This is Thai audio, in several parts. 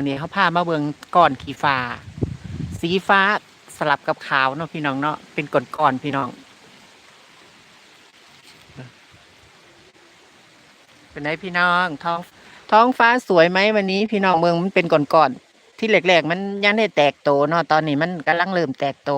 มือนี้เขาพามาเบิงก้อนขี้ฟ้า สีฟ้าสลับกับขาวเนาะพี่น้องเนาะเป็นก้อนก่อนพี่น้อง เป็นไงพี่น้องท้องท้องฟ้าสวยไหมวันนี้ พี่น้องเมืองมันเป็นก้อนก่อนที่แรกๆมันยังได้แตกโตเนาะตอนนี้มันกำลังเริ่มแตกโต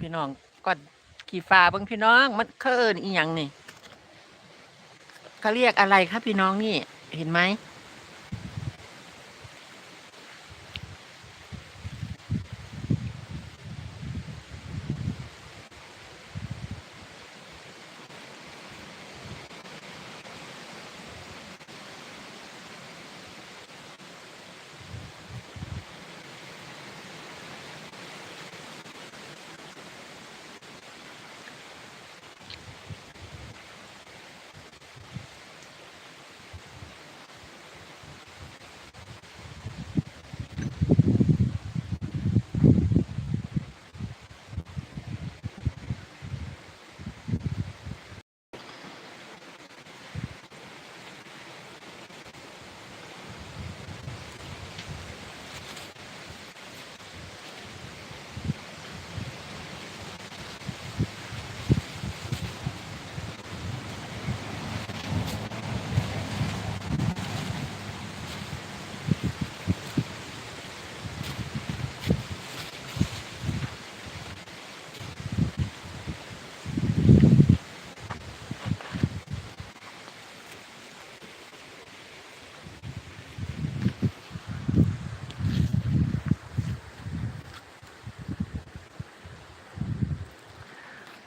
พี่น้องก่อนขี่ฟ้าเบิ้งพี่น้อง มันเครื่อินอีหยังนี่เขาเรียกอะไรครับพี่น้องนี่ เห็นไหม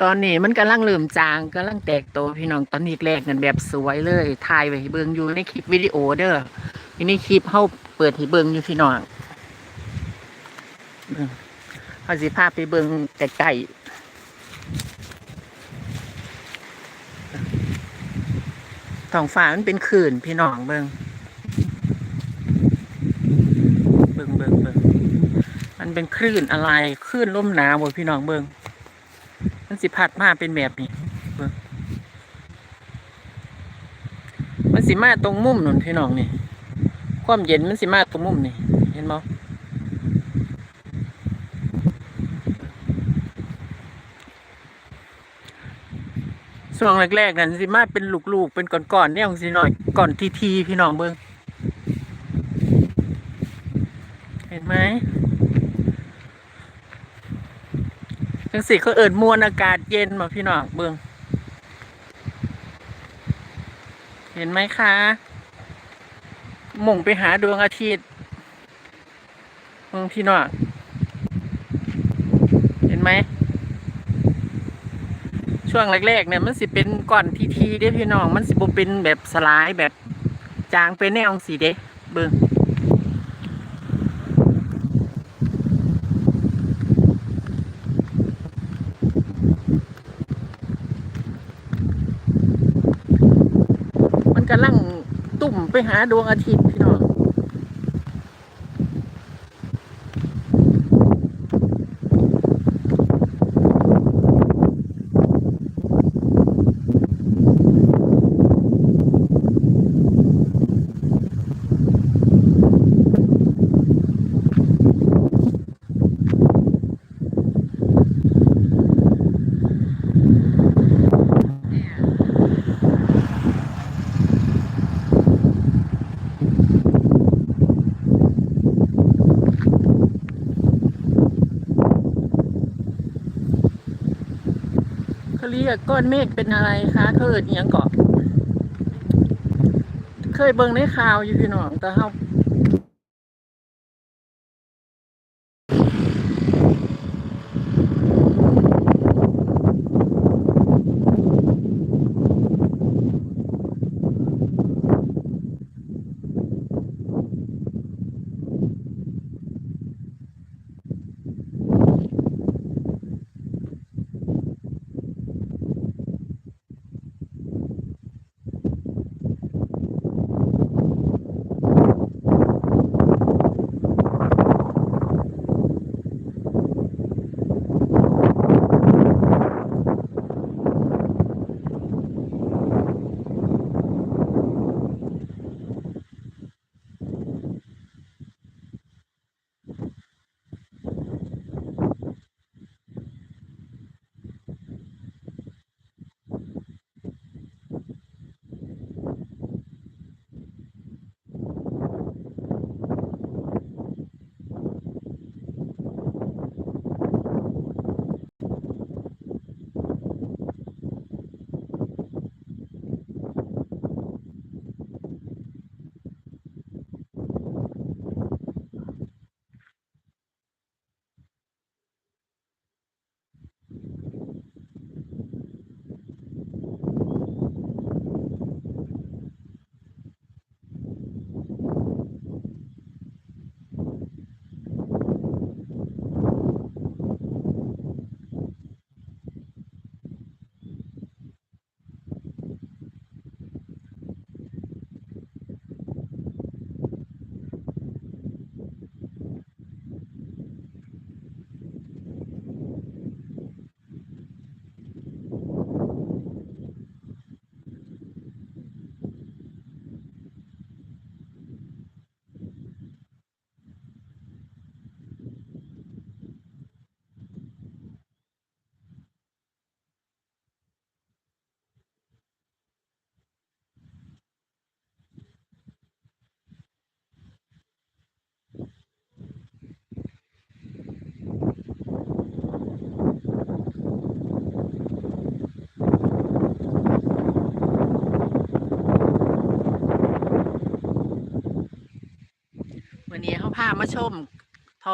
ตอนนี้มันกำลังเริ่มจางกำลังแตกโตพี่น้องตอนนี้แรกกันแบบสวยเลยถ่ายไว้ให้เบิ่งอยู่ในคลิปวิดีโอเด้ออยู่ในคลิปเฮาเปิดให้เบิ่งอยู่พี่น้องเฮาสิพาไปเบิ่งใกล้ๆท้องฟ้ามันเป็นขื่นพี่น้องเบิ่งเบิ่งเบิ่งเบิ่งมันเป็นคลื่นอะไรคลื่นลมหนาวบ่พี่น้องเบิ่ง มันสิพัดมาเป็นแบบนี้มันสิมาตรงมุมนุ่นพี่น้องนี่ ความเย็นมันสิมาตรงมุมนี่ เห็นบ่ช่วงแรกๆนั่นสิมาเป็นลูกๆ เป็นก้อนๆเนี่ยองสิหน่อยก่อนทีๆพี่น้องเบิ่งเห็นไหม จั งสิเขาเอิดมวลอากาศเย็นมาพี่น้องเบิงเห็นไหมคะมุ่งไปหาดวงอาทิตย์เบิงพี่น้องเห็นไหม ช่วงแรกๆเนี่ยมันสิเป็นก้อนทีๆเด้พี่น้อง มันสิบเป็นแบบสลายแบบจางเป็นแนวสีเด้เบิง มันกำลังตุ่ม ไปหาดวงอาทิตย์พี่ เรียกก้อนเมฆเป็นอะไรคะเขาเอิดอิหยังเกาะเคยเบิ่งในข่าวอยู่พี่น้องแต่เฮา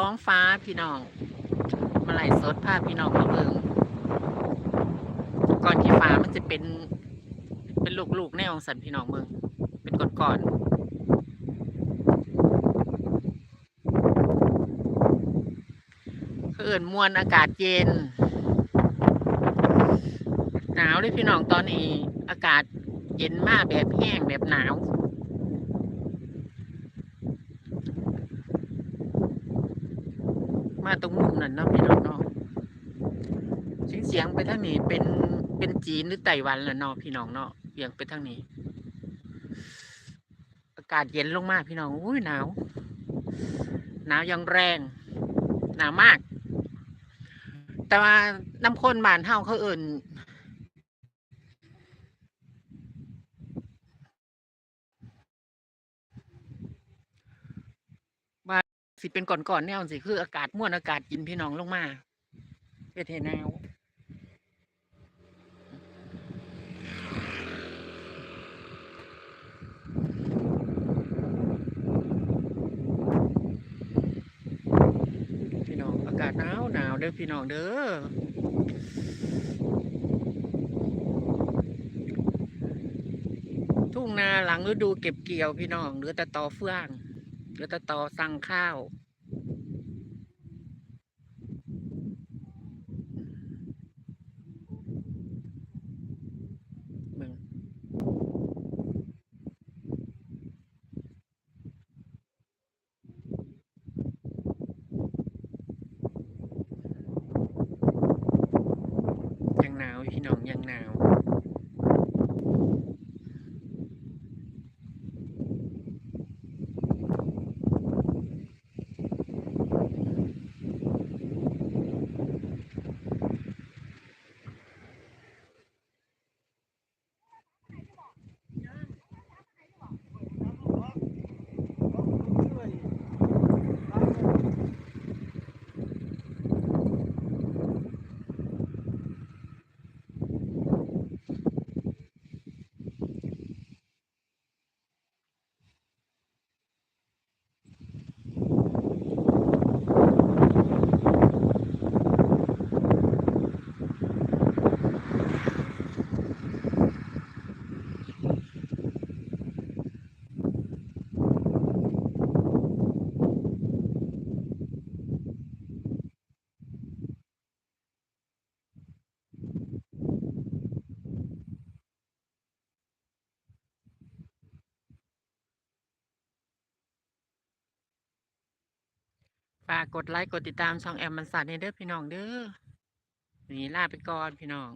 องฟ้าพี่น้อง มาไหลสดพาพพี่น้องมาเบิงก่อนที่ฟ้ามันจะเป็น เป็นลูกๆแนวสันพี่น้องเบิงเป็นก่อนๆเขาเอิ่นมวลอากาศเย็น หนาวเลยพี่น้องตอนนี้ อากาศเย็นมากแบบแห้งแบบหนาว มา ตรงมุมนั้นเนาะพี่น้องเนาะเสียงเสียงไปทางนี้เป็นเป็นจีนหรือไต้หวันล้วเนาะพี่น้องเนาะเบียงไปทางนี้ อากาศเย็นลงมากพี่น้องอุ้ยหนาวหนาวยังแรงหนาวมาก แต่ว่าน้ำข้นบานเฮาเขาเอิ่นว่า สิเป็นก่อนๆแนวสิคืออากาศม่วนอากาศเยินพี่น้องลงมาเฮ็ดให้หนาวพี่น้องอากาศหนาวหนาวเด้อพี่น้องเด้อทุ่งนาหลังฤดูเก็บเกี่ยวพี่น้องเหลือแต่ตอเฟือง เหลือแต่ตอสั่งข้าวยังหนาวพี่น้องยังหนาว ฝากกดไลค์กดติดตามช่องแอมมันสันเด้อพี่น้องเด้อวันนี้ลาไปก่อนพี่น้อง